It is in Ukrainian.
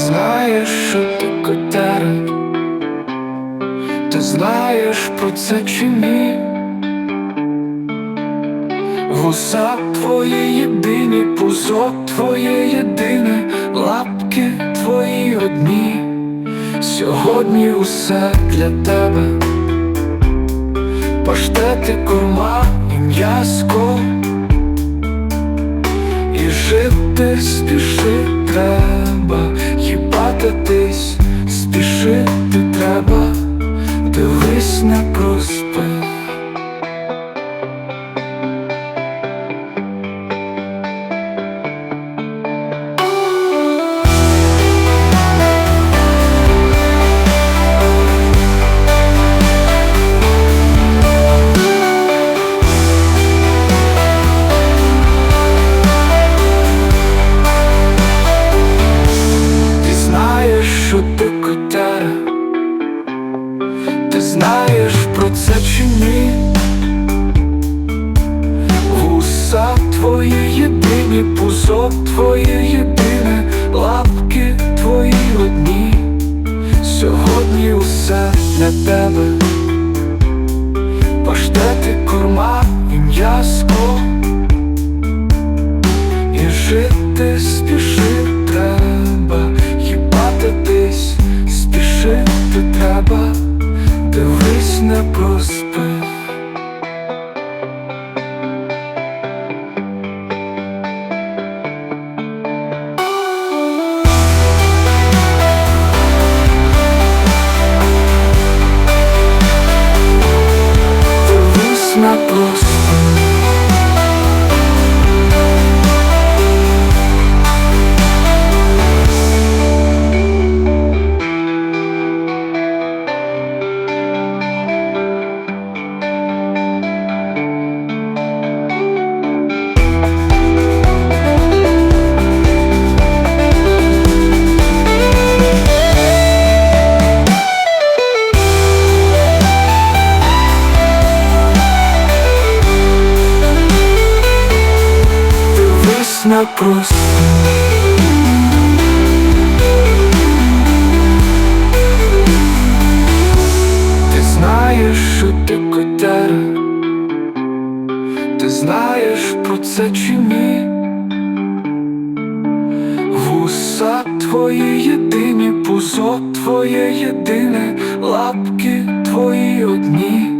знаєш, що ти котера Ти знаєш про це чи ні? Вуса твої єдині, пузок твоє єдине, лапки твої одні. Сьогодні усе для тебе. Паштети, корма і м'яско. І жити спіши не знаєш про це чи ні? Вуса твої єдині, пузок твоє єдине, лапки твої одні. Сьогодні усе для тебе. Дивись на проспи. Дивись на проспи. Дивись не Ти знаєш, що ти котяра Ти знаєш про це чи ні? Вуса твої єдині, пузок твоє єдине, лапки твої одні.